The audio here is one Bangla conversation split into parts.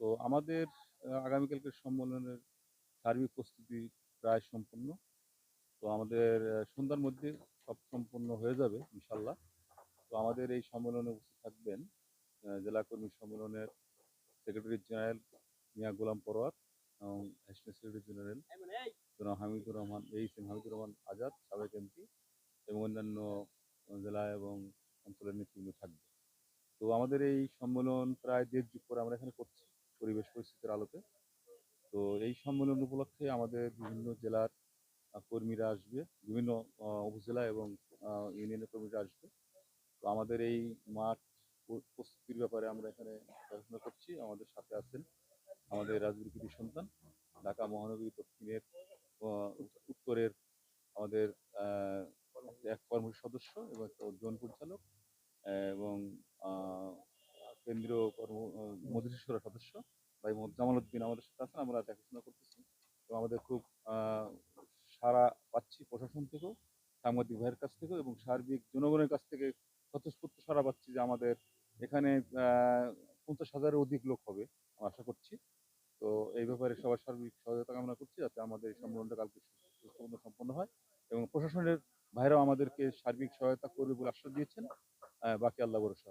তো আমাদের আগামীকালকের সম্মেলনের সার্বিক প্রস্তুতি প্রায় সম্পূর্ণ তো আমাদের সন্ধ্যার মধ্যে সব সম্পূর্ণ হয়ে যাবে ইনশাল্লাহ তো আমাদের এই সম্মেলনে উপস্থিত থাকবেন জেলা কর্মী সম্মেলনের সেক্রেটারি জেনারেল মিয়া গোলাম পরোয়ার এবং অ্যাসিস্ট্যান্ট সেক্রেটারি জেনারেল জনাব হামিদুর রহমান এইচ এম হামিদুর রহমান আজাদ, সাবেক এমপি এবং অন্যান্য জেলা এবং অঞ্চলের নেতৃবৃন্দ থাকবে। তো আমাদের এই সম্মেলন প্রায় দেড় যুগ পরে আমরা এখানে করছি পরিবেশ পরিস্থিতির আলোকে তো এই সম্মেলন উপলক্ষে আমাদের বিভিন্ন জেলার কর্মীরা আসবে বিভিন্ন উপজেলা এবং ইউনিয়নের কর্মীরা আসবে। তো আমাদের এই মাঠ প্রস্তুতির ব্যাপারে আমরা এখানে দেখাশোনা করছি আমাদের সাথে আছেন আমাদের রাজবীর কৃতি সন্তান ঢাকা মহানগরী দক্ষিণের উত্তরের আমাদের এক কর্মী সদস্য এবং একটা উদ্যান পরিচালক এবং কেন্দ্রীয় কর্ম আহ, সদস্য। ভাই মোহাম্মদ জামাল উদ্দিন আমাদের সাথে আছেন, আমরা দেখাশোনা করতেছি। এবং আমাদের খুব সাড়া পাচ্ছি প্রশাসন থেকেও, সাংবাদিক ভাইয়ের কাছ থেকেও এবং সার্বিক জনগণের কাছ থেকে স্বতঃস্ফূর্ত সাড়া পাচ্ছি যে আমাদের এখানে পঞ্চাশ হাজারের অধিক লোক হবে আশা করছি। তো এই ব্যাপারে সবার সার্বিক সহায়তা কামনা করছি যাতে আমাদের এই সম্মেলনটা কালকে সুস্থপূর্ণ সম্পন্ন হয় এবং প্রশাসনের ভাইরাও আমাদেরকে সার্বিক সহায়তা করবে বলে আশ্বাস দিয়েছেন বাকি আল্লাহ ভরসা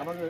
আমাদের